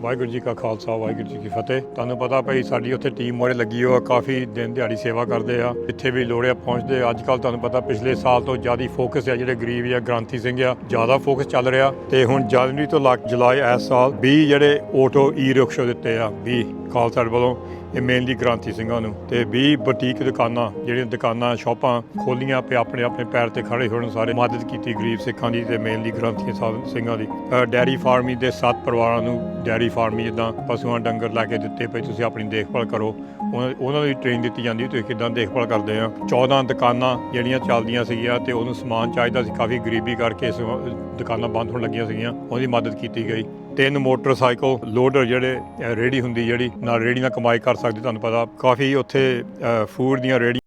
ਵਾਹਿਗੁਰੂ ਜੀ ਕਾ ਖਾਲਸਾ, ਵਾਹਿਗੁਰੂ ਜੀ ਕੀ ਫਤਿਹ। ਤੁਹਾਨੂੰ ਪਤਾ ਭਈ, ਸਾਡੀ ਉੱਥੇ ਟੀਮ ਮੋਰੇ ਲੱਗੀ ਹੋ ਕਾਫੀ ਦਿਨ ਦਿਹਾੜੀ ਸੇਵਾ ਕਰਦੇ ਆ ਜਿੱਥੇ ਵੀ ਲੋੜ ਆ। ਪਹੁੰਚਦੇ ਅੱਜ ਕੱਲ ਤੁਹਾਨੂੰ ਪਤਾ ਪਿਛਲੇ ਸਾਲ ਤੋਂ ਜ਼ਿਆਦਾ ਫੋਕਸ ਆ ਜਿਹੜੇ ਗਰੀਬ ਆ ਗ੍ਰਾਂਥੀ ਸਿੰਘ ਆ, ਜ਼ਿਆਦਾ ਫੋਕਸ ਚੱਲ ਰਿਹਾ। ਤੇ ਹੁਣ ਜਨਵਰੀ ਤੋਂ ਲੱਗ ਜੁਲਾਈ ਇਸ ਸਾਲ 20 ਜਿਹੜੇ ਆਟੋ ਈ ਰਿਕਸ਼ਾ ਦਿੱਤੇ ਆ 20 ਖਾਲਸਾ ਵੱਲੋਂ। ਇਹ ਮੇਨਲੀ ਗ੍ਰਾਂਥੀ ਸਿੰਘਾਂ ਨੂੰ ਤੇ 20 ਬੁਟੀਕ ਦੁਕਾਨਾਂ ਜਿਹੜੀਆਂ ਦੁਕਾਨਾਂ ਸ਼ਾਪਾਂ ਖੋਲੀਆਂ ਤੇ ਆਪਣੇ ਆਪਣੇ ਪੈਰ ਤੇ ਖੜੇ ਹੋਣ ਸਾਰੇ ਮਦਦ ਕੀਤੀ ਗਰੀਬ ਸਿੱਖਾਂ ਦੀ ਤੇ ਮੇਨਲੀ ਗ੍ਰਾਂਥੀ ਸਾਹਿਬ ਸਿੰਘਾਂ ਦੀ। ਅ, ਡੈਰੀ ਫਾਰਮਿੰਗ ਦੇ ਸੱਤ ਪਰਿਵਾਰਾਂ ਨੂੰ ਡੈਰੀ ਫਾਰਮਿੰਗ ਜਿੱਦਾਂ ਪਸ਼ੂਆਂ ਡੰਗਰ ਲੈ ਕੇ ਦਿੱਤੇ ਪਏ ਤੁਸੀਂ ਆਪਣੀ ਦੇਖਭਾਲ ਕਰੋ। ਉਹਨਾਂ ਉਹਨਾਂ ਦੀ ਟ੍ਰੇਨ ਦਿੱਤੀ ਜਾਂਦੀ ਤੁਸੀਂ ਕਿਦਾਂ ਦੇਖਭਾਲ ਕਰਦੇ ਆ? 14 ਦੁਕਾਨਾਂ ਜਿਹੜੀਆਂ ਚੱਲਦੀਆਂ ਸੀਗੀਆਂ ਤੇ ਉਹਨੂੰ ਸਮਾਨ ਚਾਹੀਦਾ ਸੀ ਕਾਫੀ ਗਰੀਬੀ ਕਰਕੇ ਦੁਕਾਨਾਂ ਬੰਦ ਹੋਣ ਲੱਗੀਆਂ ਸੀਗੀਆਂ ਉਹਦੀ ਮਦਦ ਕੀਤੀ ਗਈ। ਤਿੰਨ ਮੋਟਰਸਾਈਕਲ ਲੋਡਰ ਜਿਹੜੇ ਅ, ਰੇਹੜੀ ਹੁੰਦੀ ਜਿਹੜੀ ਨਾਲ ਰੇਹੜੀ ਨਾਲ ਕਮਾਈ ਕਰ ਸਕਦੇ ਤੁਹਾਨੂੰ ਪਤਾ ਕਾਫੀ ਉੱਥੇ ਫੂਡ ਦੀਆਂ ਰੇਹੜੀਆਂ